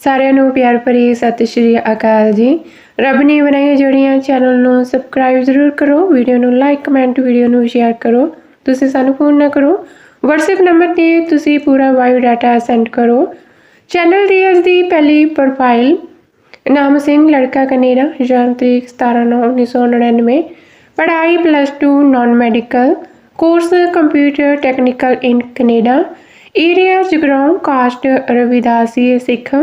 ਸਾਰਿਆਂ ਨੂੰ ਪਿਆਰ ਭਰੀ ਸਤਿ ਸ਼੍ਰੀ ਅਕਾਲ ਜੀ। ਰੱਬ ਨੇ ਬਣਾਈਆਂ ਜੋੜੀਆਂ ਚੈਨਲ ਨੂੰ ਸਬਸਕ੍ਰਾਈਬ ਜ਼ਰੂਰ ਕਰੋ ਵੀਡੀਓ ਨੂੰ ਲਾਈਕ ਕਮੈਂਟ ਵੀਡੀਓ ਨੂੰ ਸ਼ੇਅਰ ਕਰੋ। ਤੁਸੀਂ ਸਾਨੂੰ ਫੋਨ ਨਾ ਕਰੋ। WhatsApp ਨੰਬਰ ਤੇ ਤੁਸੀਂ ਪੂਰਾ ਬਾਇਓ ਡਾਟਾ ਸੈਂਡ ਕਰੋ। ਚੈਨਲ ਦੀ ਅੱਜ ਦੀ ਪਹਿਲੀ ਪ੍ਰੋਫਾਈਲ ਨਾਮ ਸਿੰਘ, ਲੜਕਾ ਕਨੇਡਾ, ਜਨਮ ਤਰੀਕ 17/9/1999 ਪੜ੍ਹਾਈ plus 2 non medical course computer technical in Canada area Jagraon caste Ravidasi Sikh.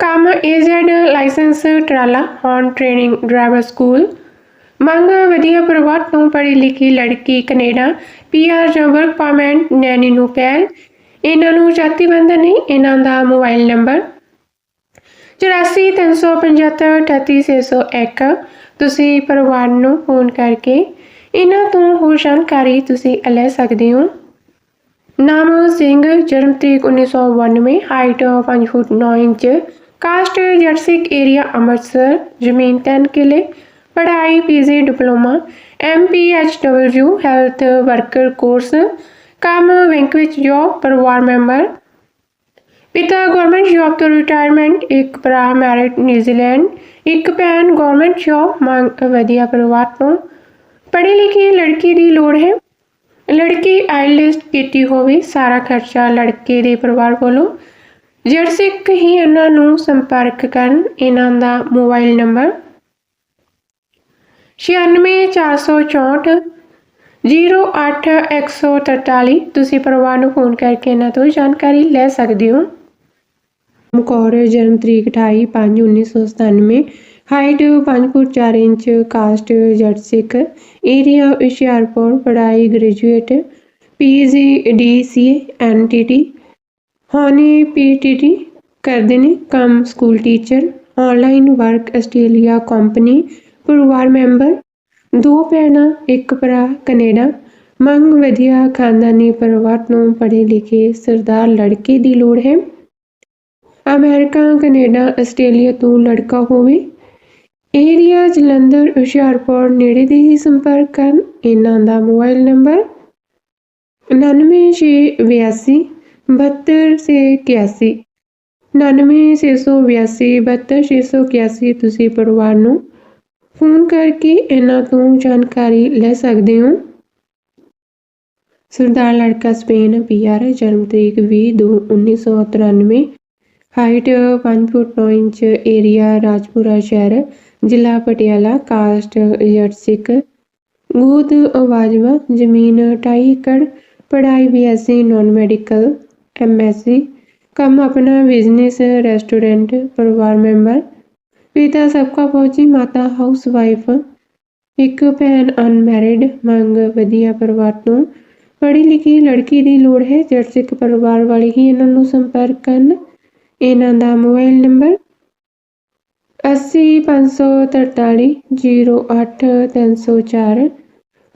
ਕੰਮ ਏਜ਼ਡ ਲਾਇਸੈਂਸ ਟਰਾਲਾ ਔਨ ਟ੍ਰੇਨਿੰਗ ਡਰਾਈਵਰ ਸਕੂਲ ਮੰਗ ਵਧੀਆ ਪਰਿਵਾਰ ਤੋਂ ਪੜ੍ਹੀ ਲਿਖੀ ਲੜਕੀ ਕੈਨੇਡਾ ਪੀਆਰ ਜਾਂ ਵਰਕ ਪਰਮਿਟ ਨੈਣੀ ਨੂੰ ਪਹਿਲ ਇਹਨਾਂ ਨੂੰ ਜਾਤੀ ਬੰਧਨ ਨਹੀਂ, ਇਹਨਾਂ ਦਾ ਮੋਬਾਈਲ ਨੰਬਰ। 8435538601 ਤੁਸੀਂ ਪਰਿਵਾਰ ਨੂੰ ਫੋਨ ਕਰਕੇ ਇਹਨਾਂ ਤੋਂ ਹੋਰ ਜਾਣਕਾਰੀ ਤੁਸੀਂ ਲੈ ਸਕਦੇ ਹੋ। ਨਾਮ ਸਿੰਘ ਜਨਮ ਤਰੀਕ 1992 height 5 foot 9 inch. Caste ਜਰਸਿਕ area Amritsar ਜ਼ਮੀਨ 10 ਕਿਲੇ ਪੜ੍ਹਾਈ PG diploma ਐਮਪੀਐਚਡਬਲਯੂ health worker course ਕੰਮ ਬੈਂਕ ਵਿੱਚ ਜੋਬ ਪਰਿਵਾਰ ਮੈਂਬਰ ਪਿਤਾ ਗਵਰਨਮੈਂਟ ਜੌਬ ਤੋਂ ਰਿਟਾਇਰਮੈਂਟ ਇੱਕ ਭਰਾ ਮੈਰਿਡ ਨਿਊਜ਼ੀਲੈਂਡ ਇੱਕ ਭੈਣ ਗਵਰਨਮੈਂਟ ਜੌਬ ਮੰਗ ਵਧੀਆ ਪਰਿਵਾਰ ਤੋਂ ਪੜ੍ਹੀ ਲਿਖੀ ਲੜਕੀ ਦੀ ਲੋੜ ਹੈ ਲੜਕੀ ਆਈਲਿਸਟ ਕੀਤੀ ਹੋਵੇ ਸਾਰਾ ਖਰਚਾ ਲੜਕੇ ਦੇ ਪਰਿਵਾਰ ਵੱਲੋਂ ਜਰਸਿਕ ਹੀ ਇਹਨਾਂ ਨੂੰ ਸੰਪਰਕ ਕਰਨ, ਇਹਨਾਂ ਦਾ ਮੋਬਾਈਲ ਨੰਬਰ 96464 08143 ਤੁਸੀਂ ਪਰਿਵਾਰ ਨੂੰ ਫੋਨ ਕਰਕੇ ਇਹਨਾਂ ਤੋਂ ਜਾਣਕਾਰੀ ਲੈ ਸਕਦੇ ਹੋ। ਮਕੌਰ ਜਨਮ ਤਰੀਕ 28 5 1997 ਹਾਈਟ 5 ਫੁੱਟ 4 ਇੰਚ, ਕਾਸਟ ਜੱਟ ਸਿੱਖ। ਏਰੀਆ ਹੁਸ਼ਿਆਰਪੁਰ, ਪੜ੍ਹਾਈ ਗ੍ਰੈਜੂਏਟ ਪੀਜੀ ਡੀਸੀਏ ਐਨਟੀਟੀ ਹਾਨੀ ਪੀਟੀਟੀ ਕਰਦੇ ਨੇ ਕੰਮ school teacher online work Australia company ਪਰਿਵਾਰ ਮੈਂਬਰ, ਦੋ ਭੈਣਾਂ, ਇੱਕ ਭਰਾ, ਕੈਨੇਡਾ। ਮੰਗ ਵਧੀਆ ਖਾਨਦਾਨੀ ਪਰਿਵਾਰ ਨੂੰ ਪੜ੍ਹੇ ਲਿਖੇ ਸਰਦਾਰ ਲੜਕੇ ਦੀ ਲੋੜ ਹੈ। ਅਮਰੀਕਾ, ਕੈਨੇਡਾ, ਆਸਟ੍ਰੇਲੀਆ ਤੋਂ ਲੜਕਾ ਹੋਵੇ। ਏਰੀਆ ਜਲੰਧਰ, ਹੁਸ਼ਿਆਰਪੁਰ ਨੇੜੇ ਦੇ ਹੀ ਸੰਪਰਕ ਕਰਨ। ਇਹਨਾਂ ਦਾ ਮੋਬਾਈਲ ਨੰਬਰ ਬਹੱਤਰ 9682 72681 99682 72681 ਤੁਸੀਂ ਪਰਿਵਾਰ ਨੂੰ ਫੋਨ ਕਰਕੇ ਇਹਨਾਂ ਤੋਂ ਜਾਣਕਾਰੀ ਲੈ ਸਕਦੇ ਹੋ। ਸਰਦਾਰ ਲੜਕਾ ਸਪੇਨ ਪੀਆਰ ਜਨਮ ਤਰੀਕ 20 ਦੋ 1993 height 5 foot 9 inch, area Rajpura ਸ਼ਹਿਰ, ਜ਼ਿਲ੍ਹਾ ਪਟਿਆਲਾ, ਕਾਸਟ ਜੱਟ ਸਿੱਖ ਆਵਾਜ਼ਵਾ ਜ਼ਮੀਨ 2.5 ਏਕੜ, ਪੜ੍ਹਾਈ ਬੀਐਸਸੀ ਨਾਨ ਮੈਡੀਕਲ। ਐਮਐਸਸੀ ਕੰਮ ਆਪਣਾ ਬਿਜ਼ਨਸ ਰੈਸਟੋਰੈਂਟ ਪਰਿਵਾਰ ਮੈਂਬਰ ਪਿਤਾ ਸਬਕਾ ਫੌਜੀ, ਮਾਤਾ ਹਾਊਸ ਵਾਈਫ ਇੱਕ ਭੈਣ ਅਨਮੈਰਿਡ ਮੰਗ ਵਧੀਆ ਪਰਿਵਾਰ ਤੋਂ। ਪੜ੍ਹੀ ਲਿਖੀ ਲੜਕੀ ਦੀ ਲੋੜ ਹੈ, ਜੱਟ ਸਿੱਖ ਪਰਿਵਾਰ ਵਾਲੇ ਹੀ ਇਹਨਾਂ ਨੂੰ ਸੰਪਰਕ ਕਰਨ। ਇਹਨਾਂ ਦਾ ਮੋਬਾਈਲ ਨੰਬਰ 80543 08304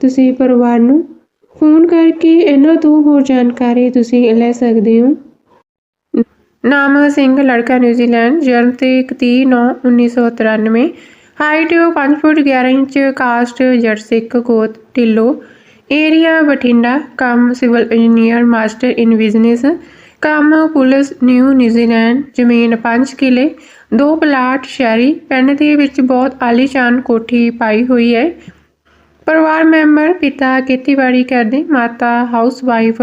ਤੁਸੀਂ ਪਰਿਵਾਰ ਨੂੰ ਫੋਨ ਕਰਕੇ ਇਹਨਾਂ ਤੋਂ ਹੋਰ ਜਾਣਕਾਰੀ ਤੁਸੀਂ ਲੈ ਸਕਦੇ ਹੋ। ਨਾਮ ਸਿੰਘ, ਲੜਕਾ ਨਿਊਜ਼ੀਲੈਂਡ, ਜਨਮ ਤਰੀਕ 30/9/1993 ਹਾਈਟ 5 ਫੁੱਟ 11 ਇੰਚ, ਕਾਸਟ ਜੱਟ ਸਿੱਖ ਗੋਤ ਢਿੱਲੋ। ਏਰੀਆ ਬਠਿੰਡਾ, ਕੰਮ civil engineer, master in business. ਕੰਮ ਪੁਲਿਸ, ਨਿਊ ਨਿਊਜ਼ੀਲੈਂਡ, ਜ਼ਮੀਨ 5 ਕਿਲੇ। ਦੋ ਪਲਾਟ, ਸ਼ਹਿਰੀ ਪਿੰਡ ਦੇ ਵਿੱਚ ਬਹੁਤ ਆਲੀਸ਼ਾਨ ਕੋਠੀ ਪਾਈ ਹੋਈ ਹੈ। ਪਰਿਵਾਰ ਮੈਂਬਰ, ਪਿਤਾ, ਖੇਤੀਬਾੜੀ ਕਰਦੇ, ਮਾਤਾ ਹਾਊਸ ਵਾਈਫ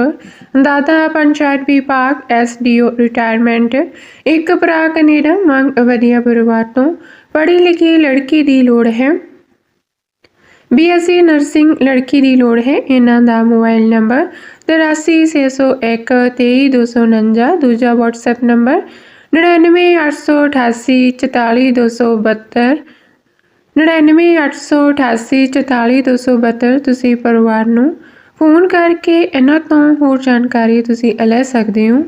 ਦਾਦਾ, ਪੰਚਾਇਤ ਵਿਭਾਗ ਐਸਡੀਓ ਰਿਟਾਇਰਮੈਂਟ ਇੱਕ ਭਰਾ ਕੈਨੇਡਾ, ਮੰਗ ਵਧੀਆ ਪਰਿਵਾਰ ਤੋਂ ਪੜ੍ਹੀ ਲਿਖੀ ਲੜਕੀ ਦੀ ਲੋੜ ਹੈ। ਬੀਐਸਸੀ ਨਰਸਿੰਗ ਲੜਕੀ ਦੀ ਲੋੜ ਹੈ, ਇਹਨਾਂ ਦਾ ਮੋਬਾਈਲ ਨੰਬਰ 8361 23249 ਦੂਜਾ WhatsApp ਨੰਬਰ 9988 44272 9988844272 ਤੁਸੀਂ ਪਰਿਵਾਰ ਨੂੰ ਫੋਨ ਕਰਕੇ ਇਹਨਾਂ ਤੋਂ ਹੋਰ ਜਾਣਕਾਰੀ ਤੁਸੀਂ ਲੈ ਸਕਦੇ ਹੋ।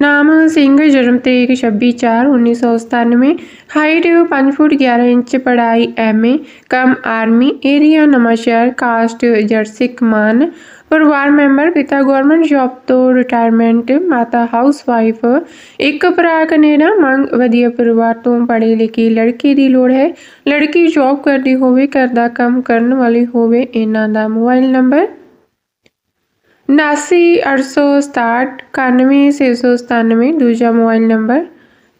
ਨਾਮ ਸਿੰਘ, ਜਨਮ ਤਰੀਕ 26/4/1997 ਹਾਈਟ 5 ਫੁੱਟ 11 ਇੰਚ, ਪੜ੍ਹਾਈ ਐਮਏ ਕਮ ਆਰਮੀ ਏਰੀਆ ਨਵਾਂਸ਼ਹਿਰ ਕਾਸਟ ਜੱਟ ਮਾਨ ਪਰਿਵਾਰ ਮੈਂਬਰ ਪਿਤਾ ਗਵਰਨਮੈਂਟ ਜੌਬ ਤੋਂ ਰਿਟਾਇਰਮੈਂਟ ਮਾਤਾ ਹਾਊਸਵਾਈਫ ਇੱਕ ਭਰਾ ਕੈਨੇਡਾ, ਮੰਗ ਵਧੀਆ ਪਰਿਵਾਰ ਤੋਂ ਪੜ੍ਹੇ ਲਿਖੀ ਲੜਕੀ ਦੀ ਲੋੜ ਹੈ। ਲੜਕੀ ਜੌਬ ਕਰਦੀ ਹੋਵੇ, ਘਰ ਦਾ ਕੰਮ ਕਰਨ ਵਾਲੀ ਹੋਵੇ, ਇਹਨਾਂ ਦਾ ਮੋਬਾਈਲ ਨੰਬਰ 79867 91697 ਦੂਜਾ ਮੋਬਾਈਲ ਨੰਬਰ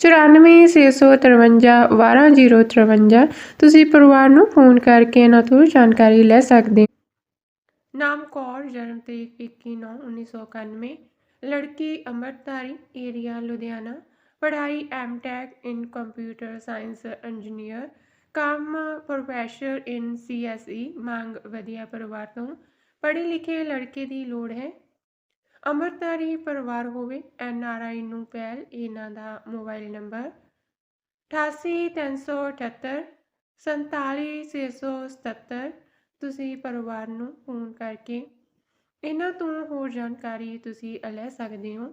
9465 12053 ਤੁਸੀਂ ਪਰਿਵਾਰ ਨੂੰ ਫੋਨ ਕਰਕੇ ਇਹਨਾਂ ਤੋਂ ਜਾਣਕਾਰੀ ਲੈ ਸਕਦੇ ਨਾਮ ਕੌਰ, ਜਨਮ ਤਰੀਕ 21/9/1991 ਲੜਕੀ ਅੰਮ੍ਰਿਤਧਾਰੀ, ਏਰੀਆ ਲੁਧਿਆਣਾ। ਪੜ੍ਹਾਈ MTech in computer science engineer ਕੰਮ ਪ੍ਰੋਫੈਸਰ ਇਨ ਸੀਐਸਈ ਮੰਗ ਵਧੀਆ ਪਰਿਵਾਰ ਤੋਂ। ਪੜ੍ਹੇ ਲਿਖੇ ਲੜਕੇ ਦੀ ਲੋੜ ਹੈ। ਅੰਮ੍ਰਿਤਧਾਰੀ ਪਰਿਵਾਰ ਹੋਵੇ, ਐਨ ਆਰ ਆਈ ਨੂੰ ਪਹਿਲ ਇਹਨਾਂ ਦਾ ਮੋਬਾਈਲ ਨੰਬਰ। 88378 47677 ਤੁਸੀਂ ਪਰਿਵਾਰ ਨੂੰ ਫੋਨ ਕਰਕੇ ਇਹਨਾਂ ਤੋਂ ਹੋਰ ਜਾਣਕਾਰੀ ਤੁਸੀਂ ਲੈ ਸਕਦੇ ਹੋ।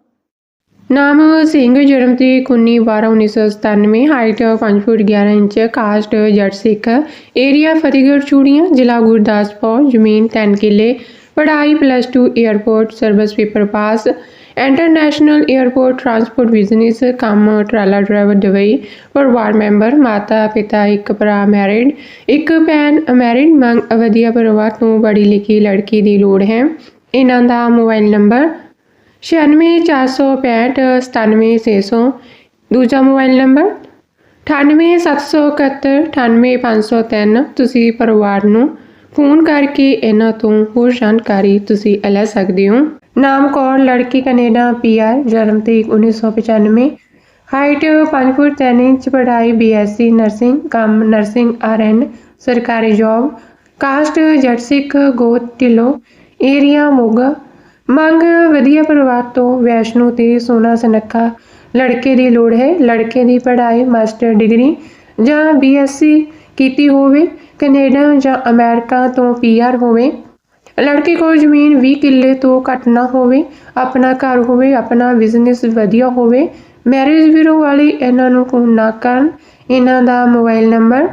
ਨਾਮ ਸਿੰਘ ਜਨਮ ਤਰੀਕ 19/12/1997 ਹਾਈਟ 5 ਫੁੱਟ 11 ਇੰਚ ਕਾਸਟ ਜੱਟ ਸਿੱਖ ਏਰੀਆ ਫਤਿਹਗੜ੍ਹ, ਚੂੜੀਆਂ, ਜ਼ਿਲ੍ਹਾ ਗੁਰਦਾਸਪੁਰ, ਜ਼ਮੀਨ 3 ਕਿੱਲੇ, ਪੜ੍ਹਾਈ plus 2 airport service paper pass international airport transport business ਕੰਮ ਟਰਾਲਾ ਡਰਾਈਵਰ ਦੁਬਈ ਪਰਿਵਾਰ ਮੈਂਬਰ ਮਾਤਾ, ਪਿਤਾ, ਇੱਕ ਭਰਾ ਮੈਰਿਡ ਇੱਕ ਭੈਣ ਅਮੈਰਿਡ ਮੰਗ ਵਧੀਆ ਪਰਿਵਾਰ ਤੋਂ ਬੜੀ ਲਿਖੀ ਲੜਕੀ ਦੀ ਲੋੜ ਹੈ। ਇਹਨਾਂ ਦਾ ਮੋਬਾਈਲ ਨੰਬਰ 9646597600 ਦੂਜਾ ਮੋਬਾਈਲ ਨੰਬਰ 9877198503 ਤੁਸੀਂ ਪਰਿਵਾਰ ਨੂੰ ਫੋਨ ਕਰਕੇ ਇਹਨਾਂ ਤੋਂ ਹੋਰ ਜਾਣਕਾਰੀ ਤੁਸੀਂ ਲੈ ਸਕਦੇ ਹੋ। ਨਾਮ ਕੌਰ ਲੜਕੀ ਕੈਨੇਡਾ ਪੀਆਰ ਜਨਮ ਤਰੀਕ 1995 ਹਾਈਟ 5 ਫੁੱਟ 3 ਇੰਚ, ਪੜ੍ਹਾਈ ਬੀਐਸਸੀ ਨਰਸਿੰਗ, ਕੰਮ ਨਰਸਿੰਗ ਆਰਐਨ ਸਰਕਾਰੀ ਜੌਬ। ਕਾਸਟ ਜੱਟ ਸਿੱਖ, ਗੋਤ, ਢਿੱਲੋਂ, ਏਰੀਆ, ਮੋਗਾ। ਮੰਗ, ਵਧੀਆ ਪਰਿਵਾਰ ਤੋਂ ਵੈਸ਼ਨੂ ਤੇ ਸੋਨਾ ਸਨੱਖਾ। ਲੜਕੇ ਦੀ ਲੋੜ ਹੈ, ਲੜਕੇ ਦੀ ਪੜ੍ਹਾਈ, ਮਾਸਟਰ ਡਿਗਰੀ ਜਾਂ ਬੀਐਸਸੀ ਕੀਤੀ ਹੋਵੇ, ਕੈਨੇਡਾ ਜਾਂ ਅਮਰੀਕਾ ਤੋਂ ਪੀਆਰ ਹੋਵੇ। ਲੜਕੇ ਕੋਲ ਜ਼ਮੀਨ 20 ਕਿੱਲੇ ਤੋਂ ਘੱਟ ਨਾ ਹੋਵੇ, ਆਪਣਾ ਘਰ ਹੋਵੇ, ਆਪਣਾ ਬਿਜ਼ਨਸ ਵਧੀਆ ਹੋਵੇ। ਮੈਰਿਜ ਬਿਊਰੋ ਵਾਲੀ ਇਹਨਾਂ ਨੂੰ ਫੋਨ ਨਾ ਕਰਨ। ਇਹਨਾਂ ਦਾ ਮੋਬਾਈਲ ਨੰਬਰ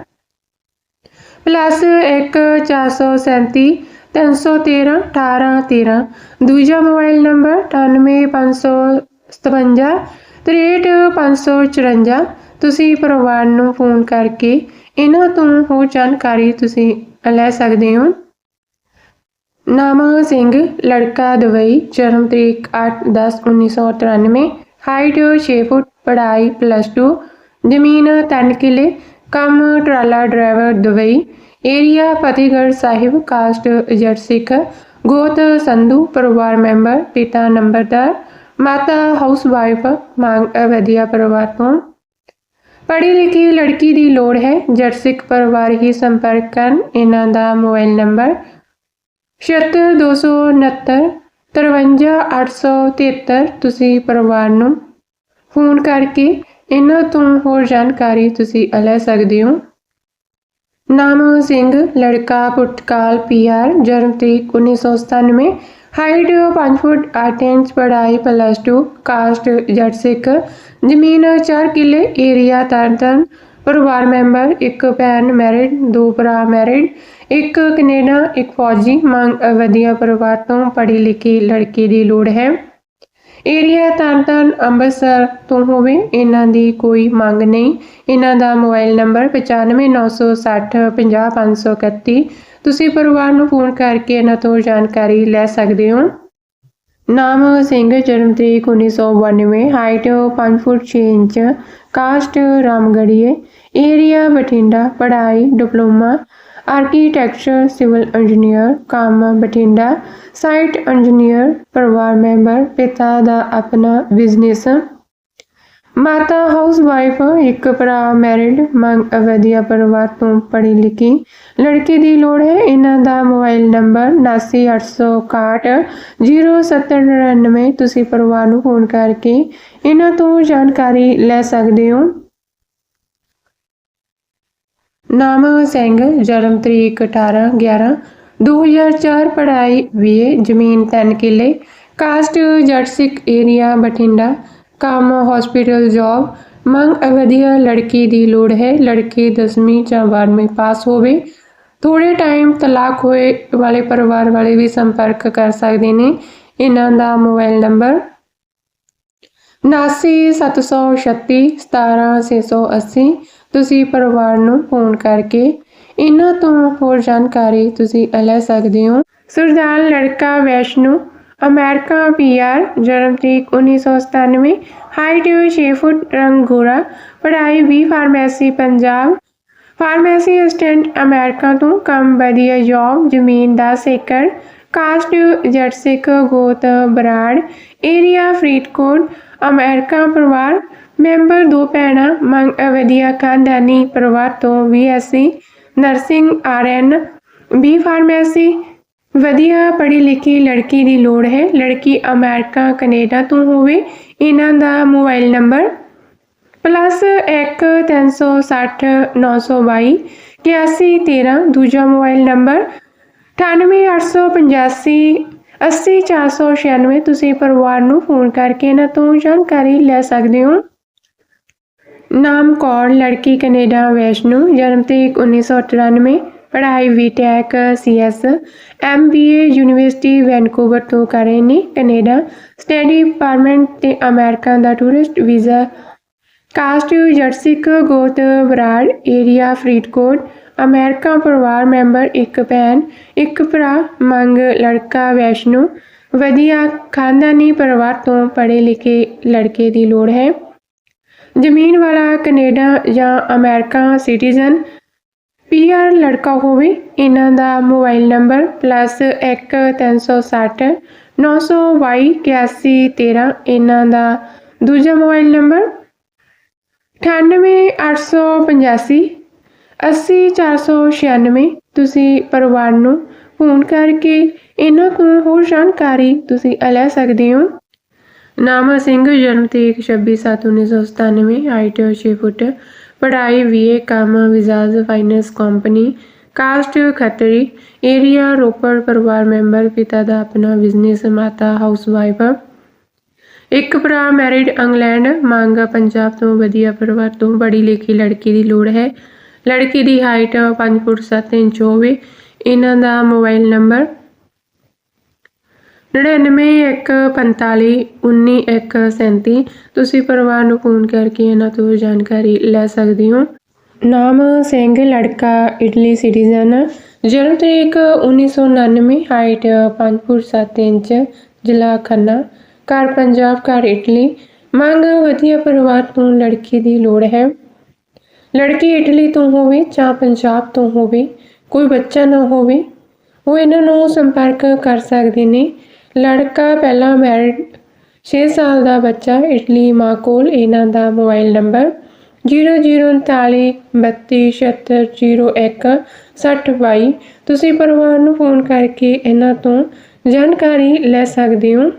ਪਲੱਸ 1 437 313 18 13 ਦੂਜਾ ਮੋਬਾਈਲ ਨੰਬਰ 98557 63554 ਤੁਸੀਂ ਪਰਿਵਾਰ ਨੂੰ ਫੋਨ ਕਰਕੇ ਇਹਨਾਂ ਤੋਂ ਹੋਰ ਜਾਣਕਾਰੀ ਤੁਸੀਂ ਲੈ ਸਕਦੇ ਹੋ। ਨਾਮਾ ਸਿੰਘ, ਲੜਕਾ ਦੁਬਈ ਜਨਮ ਤਰੀਕ 8/10/1993 ਹਾਈਟ 6 ਫੁੱਟ, ਪੜ੍ਹਾਈ ਪਲੱਸ 2 ਜ਼ਮੀਨ 3 ਕਿੱਲੇ, ਕੰਮ ਟਰਾਲਾ driver Dubai area Fatehgarh Sahib caste Jatt Sikh, ਗੋਤ ਸੰਧੂ, ਪਰਿਵਾਰ ਮੈਂਬਰ, ਪਿਤਾ ਨੰਬਰਦਾਰ, ਮਾਤਾ ਹਾਊਸ ਵਾਈਫ ਮੰਗ ਵਧੀਆ ਪਰਿਵਾਰ ਤੋਂ। ਪੜ੍ਹੀ ਲਿਖੀ ਲੜਕੀ ਦੀ ਲੋੜ ਹੈ, ਜੱਟ ਸਿੱਖ ਪਰਿਵਾਰ ਹੀ ਸੰਪਰਕ ਕਰਨ, ਇਹਨਾਂ ਦਾ ਮੋਬਾਈਲ ਨੰਬਰ 7269 53873 ਤੁਸੀਂ ਪਰਿਵਾਰ ਨੂੰ ਫੋਨ ਕਰਕੇ ਇਹਨਾਂ ਤੋਂ ਹੋਰ ਜਾਣਕਾਰੀ ਤੁਸੀਂ ਲੈ ਸਕਦੇ ਹੋ। ਨਾਮ ਸਿੰਘ, ਲੜਕਾ ਪੁਰਤਗਾਲ ਪੀਆਰ ਜਨਮ ਤਰੀਕ 1997 ਹਾਈਟ 5 ਫੁੱਟ 8 ਇੰਚ, ਪੜ੍ਹਾਈ ਪਲੱਸ 2 ਕਾਸਟ ਜੱਟ ਸਿੱਖ, ਜ਼ਮੀਨ 4 ਕਿੱਲੇ ਏਰੀਆ ਤਰਨਤਨ ਪਰਿਵਾਰ ਮੈਂਬਰ, ਇੱਕ ਭੈਣ ਮੈਰਿਡ ਦੋ ਭਰਾ ਮੈਰਿਡ ਇੱਕ ਕੈਨੇਡਾ, ਇੱਕ ਫੌਜੀ ਮੰਗ ਵਧੀਆ ਪਰਿਵਾਰ ਤੋਂ ਪੜ੍ਹੀ ਲਿਖੀ ਲੜਕੀ ਦੀ ਲੋੜ ਹੈ। ਏਰੀਆ ਤਰਨਤਾਰਨ ਅੰਮ੍ਰਿਤਸਰ ਤੋਂ ਹੋਵੇ, ਇਹਨਾਂ ਦੀ ਕੋਈ ਮੰਗ ਨਹੀਂ। ਇਹਨਾਂ ਦਾ ਮੋਬਾਈਲ ਨੰਬਰ 9596 50531 ਤੁਸੀਂ ਪਰਿਵਾਰ ਨੂੰ ਫੋਨ ਕਰਕੇ ਇਹਨਾਂ ਤੋਂ ਜਾਣਕਾਰੀ ਲੈ ਸਕਦੇ ਹੋ। ਨਾਮ ਸਿੰਘ, ਜਨਮ ਤਰੀਕ 1992 ਹਾਈਟ 5 ਫੁੱਟ 6 ਇੰਚ, ਕਾਸਟ ਰਾਮਗੜੀਏ ਏਰੀਆ ਬਠਿੰਡਾ, ਪੜ੍ਹਾਈ, ਡਿਪਲੋਮਾ ਆਰਕੀਟੈਕਚਰ, ਸਿਵਲ ਇੰਜੀਨੀਅਰ, ਕੰਮ ਬਠਿੰਡਾ, ਸਾਈਟ ਇੰਜੀਨੀਅਰ, ਪਰਿਵਾਰ ਮੈਂਬਰ, ਪਿਤਾ ਦਾ ਆਪਣਾ ਬਿਜ਼ਨਸ। ਮਾਤਾ ਹਾਊਸ ਵਾਈਫ ਇੱਕ ਭਰਾ ਮੈਰਿਡ, ਮੰਗ ਵਧੀਆ ਪਰਿਵਾਰ ਤੋਂ ਪੜ੍ਹੀ ਲਿਖੀ। ਲੜਕੀ ਦੀ ਲੋੜ ਹੈ, ਇਹਨਾਂ ਦਾ ਮੋਬਾਈਲ ਨੰਬਰ 7861 0799 ਤੁਸੀਂ ਪਰਿਵਾਰ ਨੂੰ ਫੋਨ ਕਰਕੇ ਇਹਨਾਂ ਤੋਂ ਜਾਣਕਾਰੀ ਲੈ ਸਕਦੇ ਹੋ। ਨਾਮ ਸਿੰਘ, ਜਨਮ ਤਰੀਕ 18 11 2004 ਪੜ੍ਹਾਈ BA ਜ਼ਮੀਨ 3 ਕਿੱਲੇ, ਕਾਸਟ ਜੱਟ ਸਿੱਖ ਏਰੀਆ ਬਠਿੰਡਾ, ਕੰਮ ਹਸਪੀਟਲ ਜੌਬ ਮੰਗ ਵਧੀਆ ਲੜਕੀ ਦੀ ਲੋੜ ਹੈ, ਲੜਕੀ 10ਵੀਂ ਜਾਂ 12ਵੀਂ ਪਾਸ ਹੋਵੇ। ਥੋੜੇ ਟਾਈਮ ਤਲਾਕ ਹੋਏ ਵਾਲੇ ਪਰਿਵਾਰ ਵਾਲੇ ਵੀ ਸੰਪਰਕ ਕਰ ਸਕਦੇ ਨੇ। ਇਹਨਾਂ ਦਾ ਮੋਬਾਈਲ ਨੰਬਰ 7976 17680 ਤੁਸੀਂ ਪਰਿਵਾਰ ਨੂੰ ਫੋਨ ਕਰਕੇ ਇਹਨਾਂ ਤੋਂ ਹੋਰ ਜਾਣਕਾਰੀ ਤੁਸੀਂ ਲੈ ਸਕਦੇ ਹੋ। ਸਰਦਾਰ ਲੜਕਾ ਵੈਸ਼ਨੂ, ਅਮਰੀਕਾ ਪੀਆਰ ਜਨਮ ਤਰੀਕ 1997 ਹਾਈਟ 6 ਫੁੱਟ ਰੰਗ ਗੋਰਾ, ਪੜ੍ਹਾਈ B pharmacy Punjab. Pharmacy assistant America ਤੋਂ ਕੰਮ ਵਧੀਆ ਜੌਬ, ਜ਼ਮੀਨ 10 ਏਕੜ, ਕਾਸਟ ਜੱਟ ਸਿੱਖ ਗੋਤ ਬਰਾੜ, ਏਰੀਆ ਫਰੀਦਕੋਟ, ਅਮਰੀਕਾ ਪਰਿਵਾਰ ਮੈਂਬਰ ਦੋ ਭੈਣਾਂ, ਮੰਗ ਵਧੀਆ ਖਾਨਦਾਨੀ ਪਰਿਵਾਰ ਤੋਂ BSc nursing RN B pharmacy. ਵਧੀਆ ਪੜ੍ਹੀ ਲਿਖੀ ਲੜਕੀ ਦੀ ਲੋੜ ਹੈ। ਲੜਕੀ ਅਮਰੀਕਾ, ਕੈਨੇਡਾ ਤੋਂ ਹੋਵੇ। ਇਹਨਾਂ ਦਾ ਮੋਬਾਈਲ ਨੰਬਰ ਪਲੱਸ 1 360 922 8113 ਦੂਜਾ ਮੋਬਾਈਲ ਨੰਬਰ 98885 80496 ਤੁਸੀਂ ਪਰਿਵਾਰ ਨੂੰ ਫੋਨ ਕਰਕੇ ਇਹਨਾਂ ਤੋਂ ਜਾਣਕਾਰੀ ਲੈ ਸਕਦੇ ਹੋ। ਨਾਮ ਕੌਰ ਲੜਕੀ ਕੈਨੇਡਾ, ਵੈਸ਼ਨੂ, ਜਨਮ ਤਰੀਕ 1994 ਪੜ੍ਹਾਈ BTech, CS, MBA, university Vancouver ਤੋਂ ਕਰ ਰਹੇ ਨੇ ਕੈਨੇਡਾ। ਸਟੱਡੀ ਪਰਮਿਟ ਤੇ ਅਮਰੀਕਾ ਦਾ ਟੂਰਿਸਟ ਵੀਜ਼ਾ। ਕਾਸਟ ਜਰਸਿਕ, ਗੋਤ ਬਰਾੜ ਏਰੀਆ ਫਰੀਦਕੋਟ। ਅਮਰੀਕਾ ਪਰਿਵਾਰ ਮੈਂਬਰ ਇੱਕ ਭੈਣ, ਇੱਕ ਭਰਾ, ਮੰਗ ਲੜਕਾ ਵੈਸ਼ਨੂ। ਵਧੀਆ ਖਾਨਦਾਨੀ ਪਰਿਵਾਰ ਤੋਂ ਪੜ੍ਹੇ ਲਿਖੇ ਲੜਕੇ ਦੀ ਲੋੜ ਹੈ। ਜ਼ਮੀਨ ਵਾਲਾ ਕੈਨੇਡਾ ਜਾਂ ਅਮਰੀਕਾ ਸਿਟੀਜ਼ਨ? ਪੀਆਰ ਲੜਕਾ ਹੋਵੇ, ਇਹਨਾਂ ਦਾ ਮੋਬਾਈਲ ਨੰਬਰ +1360 922 8113 ਇਹਨਾਂ ਦਾ ਦੂਜਾ ਮੋਬਾਈਲ ਨੰਬਰ 98885 80496 ਤੁਸੀਂ ਪਰਿਵਾਰ ਨੂੰ ਫੋਨ ਕਰਕੇ ਇਹਨਾਂ ਤੋਂ ਹੋਰ ਜਾਣਕਾਰੀ ਤੁਸੀਂ ਲੈ ਸਕਦੇ ਹੋ। ਨਾਮਾ ਸਿੰਘ, ਜਨਮ ਤਰੀਕ 26/7/1997 ਹਾਈਟ 6 ਫੁੱਟ, ਪੜ੍ਹਾਈ ਬੀਏ ਕੰਮ, ਵਿਜ਼ਾਜ, finance company, caste, Khatri, area, Ropar, ਪਰਿਵਾਰ ਮੈਂਬਰ, ਪਿਤਾ ਦਾ ਆਪਣਾ ਬਿਜ਼ਨਸ, ਮਾਤਾ ਹਾਊਸਵਾਈਫ। ਇੱਕ ਭਰਾ ਮੈਰਿਡ ਇੰਗਲੈਂਡ, ਮੰਗ ਪੰਜਾਬ ਤੋਂ ਵਧੀਆ ਪਰਿਵਾਰ ਤੋਂ ਬੜੀ ਲਿਖੀ ਲੜਕੀ ਦੀ ਲੋੜ ਹੈ। ਲੜਕੀ ਦੀ ਹਾਈਟ 5 ਫੁੱਟ 7 ਇੰਚ ਹੋਵੇ। ਇਹਨਾਂ ਦਾ ਮੋਬਾਈਲ ਨੰਬਰ 9915519137 ਤੁਸੀਂ ਪਰਿਵਾਰ ਨੂੰ ਫੋਨ ਕਰਕੇ ਇਹਨਾਂ ਤੋਂ ਜਾਣਕਾਰੀ ਲੈ ਸਕਦੇ ਹੋ। ਨਾਮ ਸਿੰਘ, ਲੜਕਾ, ਇਟਲੀ ਸਿਟੀਜ਼ਨ। ਜਨਮ ਤਰੀਕ 1999 ਹਾਈਟ 5 ਫੁੱਟ 7 ਇੰਚ, ਜ਼ਿਲ੍ਹਾ ਖੰਨਾ। ਘਰ ਪੰਜਾਬ, ਘਰ ਇਟਲੀ। ਮੰਗ, ਵਧੀਆ ਪਰਿਵਾਰ ਤੋਂ ਲੜਕੀ ਦੀ ਲੋੜ ਹੈ। ਲੜਕੀ ਇਟਲੀ ਤੋਂ ਹੋਵੇ ਜਾਂ ਪੰਜਾਬ ਤੋਂ ਹੋਵੇ, ਕੋਈ ਬੱਚਾ ਨਾ ਹੋਵੇ, ਉਹ ਇਹਨਾਂ ਨੂੰ ਸੰਪਰਕ ਕਰ ਸਕਦੇ ਨੇ। ਲੜਕਾ ਪਹਿਲਾਂ ਮੈਰਿਡ 6 ਸਾਲ ਦਾ ਬੱਚਾ, ਇਟਲੀ ਮਾਂ ਕੋਲ ਇਹਨਾਂ ਦਾ ਮੋਬਾਈਲ ਨੰਬਰ 003937016022 ਤੁਸੀਂ ਪਰਿਵਾਰ ਨੂੰ ਫੋਨ ਕਰਕੇ ਇਹਨਾਂ ਤੋਂ ਜਾਣਕਾਰੀ ਲੈ ਸਕਦੇ ਹੋ।